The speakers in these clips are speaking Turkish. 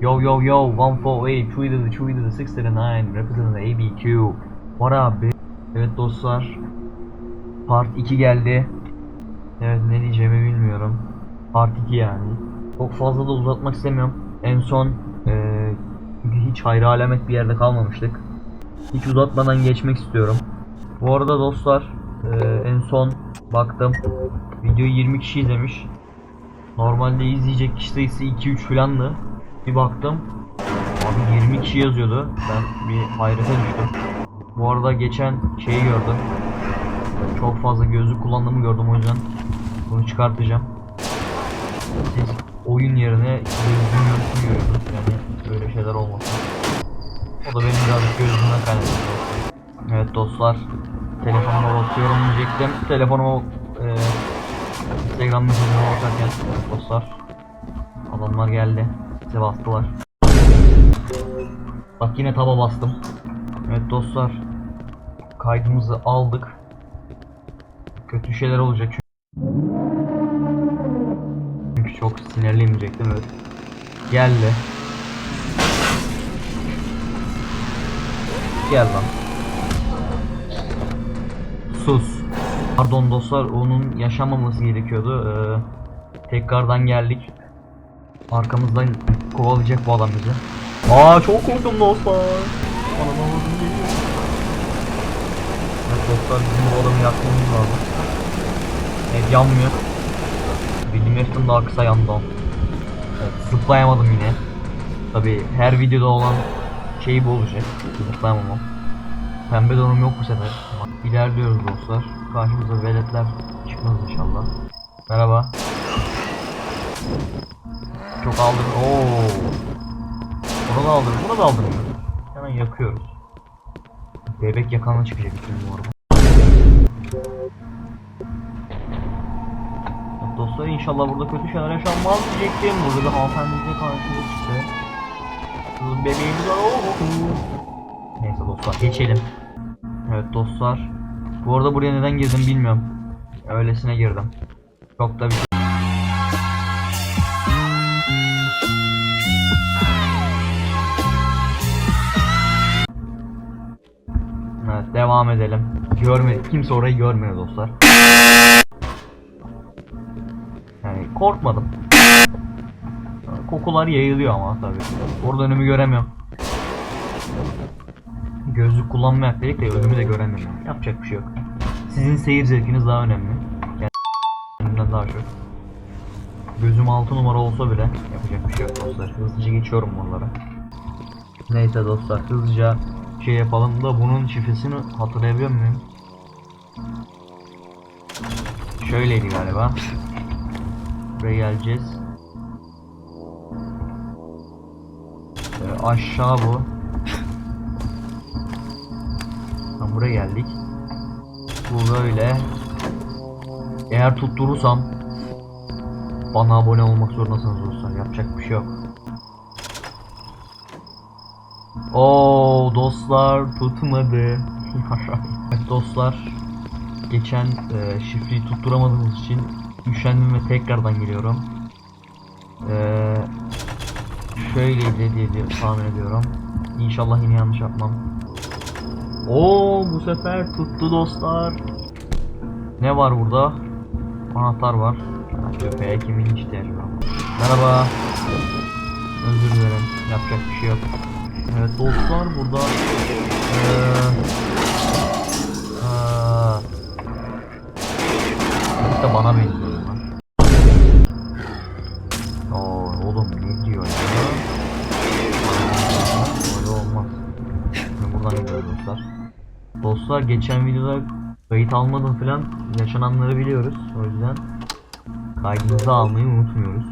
Yo yo yo 148 Tweeted Tweeted 639 Represented ABQ What up be? Evet dostlar Part 2 geldi. Evet ne diyeceğimi bilmiyorum. Part 2 yani. Çok fazla da uzatmak istemiyorum. En son çünkü hiç hayra alamet bir yerde kalmamıştık. Hiç uzatmadan geçmek istiyorum. Bu arada dostlar eee, en son baktım Videoyu 20 kişi izlemiş. Normalde izleyecek kişi sayısı 2-3 falandı bir baktım Abi 20 kişi yazıyordu. Ben bir hayrete düştüm. Bu arada geçen şeyi gördüm. Çok fazla gözlük kullandığımı gördüm o yüzden bunu çıkartacağım. Siz oyun yerine gözlüğün görüyorsunuz. Yani böyle şeyler olmasın. O da benim birazcık gözümden kaynaklı. Evet dostlar. Telefonuma bakıyorum diyecektim. Telefonuma e, Instagram mesajına bakarken dostlar. Adamlar geldi. Bize bastılar. Bak yine taba bastım. Evet dostlar. Kaydımızı aldık. Kötü şeyler olacak çünkü. Çünkü çok sinirliyim diyecektim evet. Geldi. Gel lan. Sus. Pardon dostlar onun yaşamaması gerekiyordu. Ee, tekrardan geldik. Arkamızdan kovalayacak bu adam bizi. Aa çok korktum dostlar. Anam avradım geliyor. Dostlar bizim bu adamı yakmamız lazım. Evet yanmıyor. Bildiğim heriften daha kısa yandı o. Evet zıplayamadım yine. Tabi her videoda olan şey bu olacak. Zıplayamamam. Pembe donum yok bu sefer. İlerliyoruz dostlar. Karşımıza veletler çıkmaz inşallah. Merhaba. Çok aldım. Oo. Bunu da aldım. Bunu da aldım. Hemen yakıyoruz. Bebek yakanla çıkacak şimdi bu arada. Dostlar inşallah burada kötü şeyler yaşanmaz diyecektim. Burada bir hanımefendi bize karşımıza çıktı. Kızım bebeğimiz var. Neyse dostlar geçelim. Evet dostlar. Bu arada buraya neden girdim bilmiyorum. Öylesine girdim. Çok da bir devam edelim. Görmedi. Kimse orayı görmüyor dostlar. Yani korkmadım. Kokular yayılıyor ama tabii. Orada önümü göremiyorum. Gözlük kullanmayak dedik de önümü de göremiyorum. Yapacak bir şey yok. Sizin seyir zevkiniz daha önemli. Kendimden daha çok. Gözüm 6 numara olsa bile yapacak bir şey yok dostlar. Hızlıca geçiyorum bunlara. Neyse dostlar hızlıca şey yapalım da bunun şifresini hatırlayabiliyor muyum? Şöyleydi galiba. Buraya geleceğiz. Ee, aşağı bu. Tam buraya geldik. Bu böyle. Eğer tutturursam bana abone olmak zorundasınız dostlar. Yapacak bir şey yok. Oo dostlar tutmadı. evet dostlar. Geçen e, şifreyi tutturamadığımız için üşendim ve tekrardan geliyorum. E, şöyleydi diye, diye tahmin ediyorum. İnşallah yine yanlış yapmam. Oo bu sefer tuttu dostlar. Ne var burada? Anahtar var. Köpeğe kimin ihtiyacı var? Merhaba. Özür dilerim. Yapacak bir şey yok. Evet dostlar burada Herif de bana benziyor lan. Oo oğlum ne diyor ya? Öyle olmaz. Şimdi buradan gidiyoruz dostlar. Dostlar geçen videoda kayıt almadım falan yaşananları biliyoruz. O yüzden kaydımızı almayı unutmuyoruz.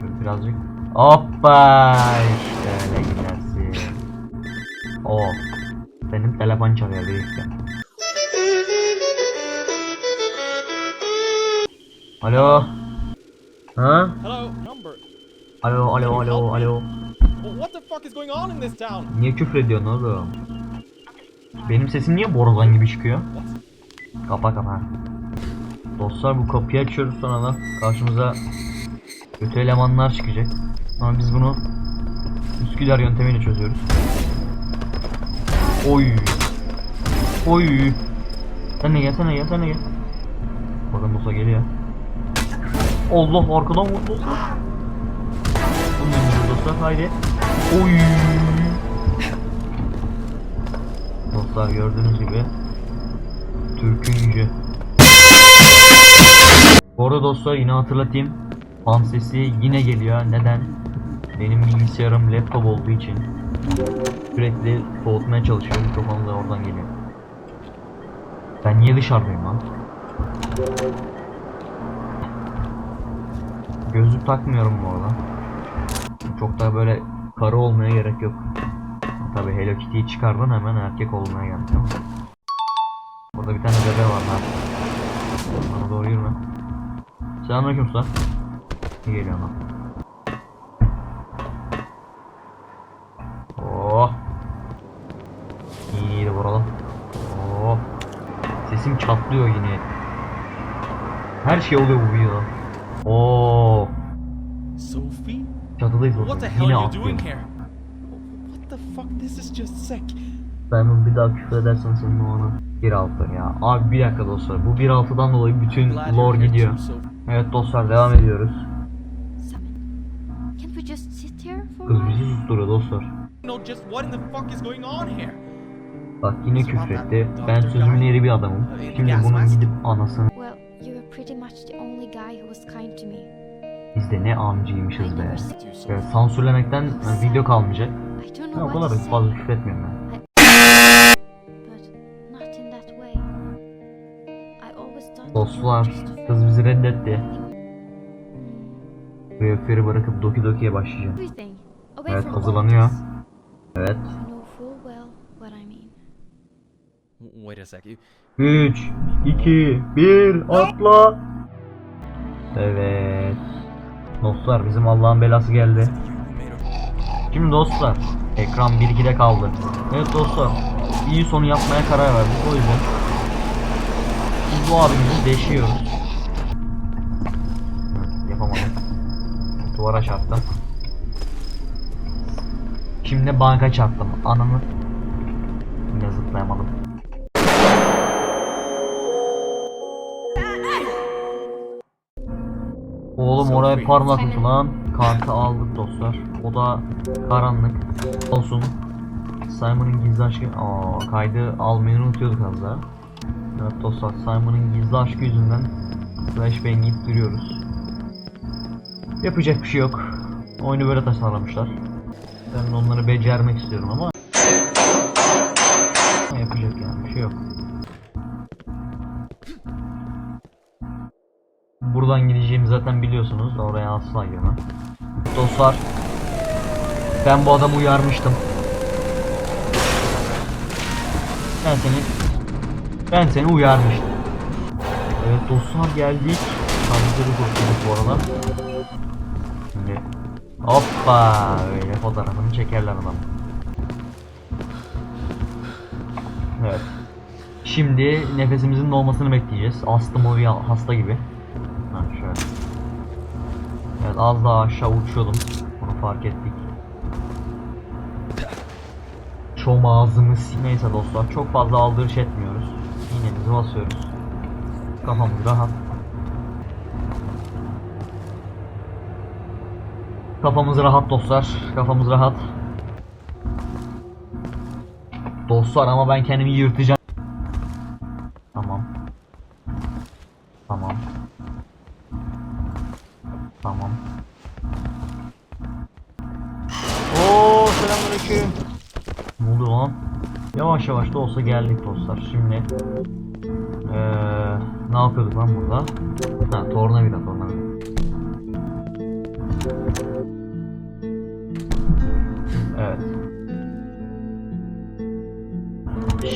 Birazcık Hoppa işte öyle. O benim telefon çalıyor işte. Alo. Ha? Hello, number. Alo alo alo alo. What the fuck is going on in this town? Niye küfür ediyorsun oğlum? Benim sesim niye borazan gibi çıkıyor? Kapa kapa. Dostlar bu kapıyı açıyoruz sonra da karşımıza kötü elemanlar çıkacak. Ama biz bunu Üsküdar yöntemiyle çözüyoruz. Oy. Oy. Sen de gel, sen de gel, sen de gel. Bakın Musa geliyor. Allah arkadan vurdu dostlar. Bunun dostlar haydi. Oy. Dostlar gördüğünüz gibi Türk'ün gücü. Bu arada dostlar yine hatırlatayım. Fan sesi yine geliyor. Neden? Benim bilgisayarım laptop olduğu için sürekli soğutmaya çalışıyorum. Mikrofonu da oradan geliyor. Ben niye dışarıdayım lan? Gözlük takmıyorum bu arada. Çok da böyle karı olmaya gerek yok. Tabi Hello Kitty'yi çıkardın hemen erkek olmaya geldi ama. Burada bir tane bebe var lan. Bana doğru yürüme. Selamünaleyküm usta. İyi geliyor lan. Sesim çatlıyor yine. Her şey oluyor bu videoda. Oo. Sophie? Çatıdayız the hell Yine are you atlıyor. doing here? What the fuck? This is just sick. Ben bir daha küfür edersen senin o ana. 1.6 ya. Abi bir dakika dostlar. Bu 1.6'dan dolayı bütün lore gidiyor. Evet dostlar devam ediyoruz. Simon, can't we just sit here for a Kız bizi susturuyor dostlar. Bak yine küfretti. Ben sözümün eri bir adamım. Şimdi bunun gidip anasını biz de ne amcıymışız be. Sophie. sansürlemekten video kalmayacak. Ben o kadar fazla küfür etmiyorum ben. but not in that way. I always thought you Dostlar, kız bizi reddetti. Bu öfleri bırakıp Doki Doki'ye başlayacağım. Evet hazırlanıyor. Evet. Wait a sec. You, 3, 2, 1, atla. Evet. Dostlar bizim Allah'ın belası geldi. Şimdi dostlar ekran 1-2'de kaldı. Evet dostlar iyi sonu yapmaya karar verdik o yüzden biz bu abimizi deşiyoruz. Yapamadım. Duvara çarptım. Şimdi banka çarptım. Ananı yine zıplayamadım. Oğlum oraya parmaklık lan. Kartı aldık dostlar. O da karanlık. Olsun. Simon'ın gizli aşkı... Aa, kaydı almayı unutuyorduk az daha. Evet dostlar Simon'ın gizli aşkı yüzünden flashbang yiyip duruyoruz. Yapacak bir şey yok. Oyunu böyle tasarlamışlar. Ben onları becermek istiyorum ama yapacak yani bir şey yok. Buradan gideceğimi zaten biliyorsunuz. Oraya asla girmem. Dostlar ben bu adamı uyarmıştım. Ben seni ben seni uyarmıştım. Evet dostlar geldik. Sandıkları kurtulduk bu arada. Şimdi hoppa öyle fotoğrafını çekerler adam. Evet. Şimdi nefesimizin dolmasını bekleyeceğiz. Astım o bir hasta gibi. Az daha aşağı uçuyordum. Bunu fark ettik. Çom ağzımız. Neyse dostlar çok fazla aldırış etmiyoruz. İğnemizi basıyoruz. Kafamız rahat. Kafamız rahat dostlar. Kafamız rahat. Dostlar ama ben kendimi yırtacağım. Olsa geldik dostlar. Şimdi eee ne yapıyorduk lan burada? Ha tornavida tornavida. Evet.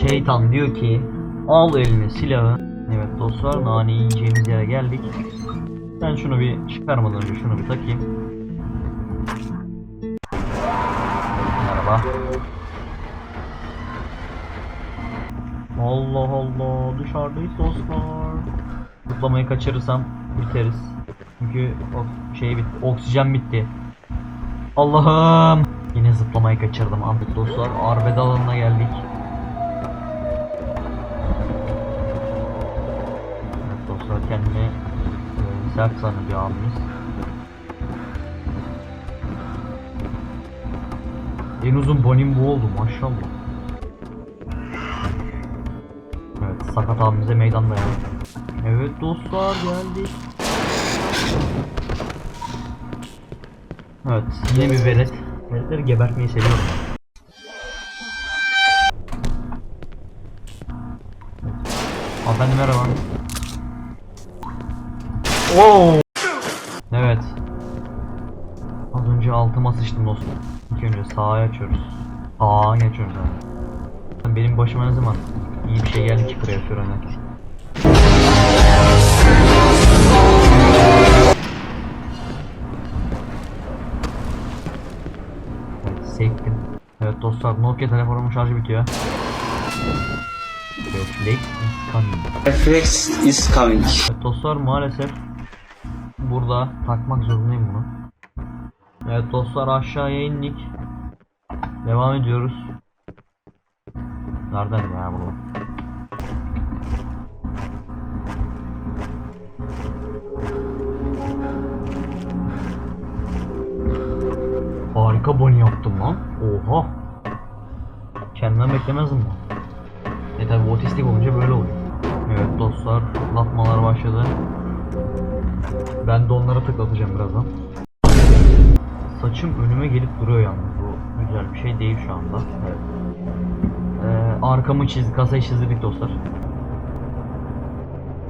Şeytan diyor ki al eline silahı. Evet dostlar nane yiyeceğimiz yere geldik. Ben şunu bir çıkarmadan önce şunu bir takayım. Merhaba. Allah Allah dışarıdayız dostlar. Zıplamayı kaçırırsam biteriz. Çünkü o şey bitti, oksijen bitti. Allah'ım. Yine zıplamayı kaçırdım artık dostlar. Arbede alanına geldik. Evet dostlar kendini e, sert sanıyor abimiz. En uzun bonim bu oldu maşallah. Sakat abimize meydanda ya. Evet dostlar geldik. Evet yine bir velet. Veletleri gebertmeyi seviyorum. Hanımefendi merhaba. Oo. Evet. Az önce altıma sıçtım dostum. İlk önce sağa açıyoruz. Sağa geçiyoruz abi. Benim başıma ne zaman iyi bir şey geldi ki buraya. Evet, sektim. Evet dostlar Nokia telefonumun şarjı bitiyor. Reflex is coming. Reflex is coming. Evet dostlar maalesef burada takmak zorundayım bunu. Evet dostlar aşağıya indik. Devam ediyoruz. Nereden ya burada? Harika boni yaptım lan. Oha. Kendimden beklemezdim bunu. E tabi otistik olunca böyle oluyor. Evet dostlar fırlatmalar başladı. Ben de onlara tıklatacağım birazdan. Saçım önüme gelip duruyor yalnız bu güzel bir şey değil şu anda. Evet. Ee, arkamı çizdi, kasayı çizdik dostlar.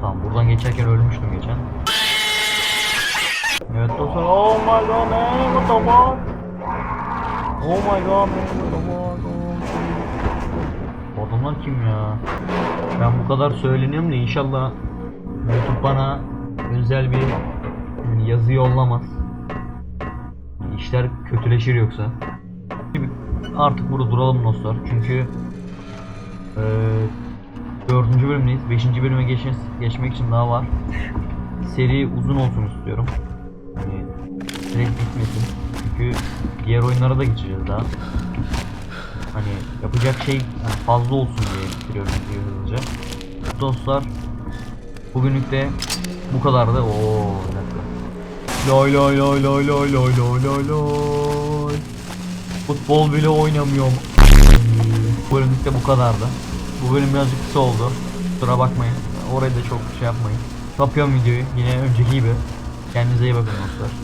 Tamam buradan geçerken ölmüştüm geçen. Evet dostlar. Oh my god what the fuck? Oh my god man? Oh. Bu adamlar kim ya? Ben bu kadar söyleniyorum da inşallah YouTube bana özel bir yazı yollamaz. İşler kötüleşir yoksa. Artık burada duralım dostlar çünkü eee dördüncü bölümdeyiz. Beşinci bölüme geçmek, geçmek için daha var. Seri uzun olsun istiyorum. Yani direkt bitmesin. Çünkü diğer oyunlara da geçeceğiz daha. Hani yapacak şey yani fazla olsun diye bitiriyorum videoyu hızlıca. Dostlar bugünlük de bu kadardı. Oo bir dakika. Lay lay lay lay lay lay lay lay lay. Futbol bile oynamıyorum. Bu de bu kadardı. Bu bölüm birazcık kısa oldu. Kusura bakmayın. Orayı da çok şey yapmayın. Kapıyorum videoyu. Yine önceki gibi. Kendinize iyi bakın dostlar.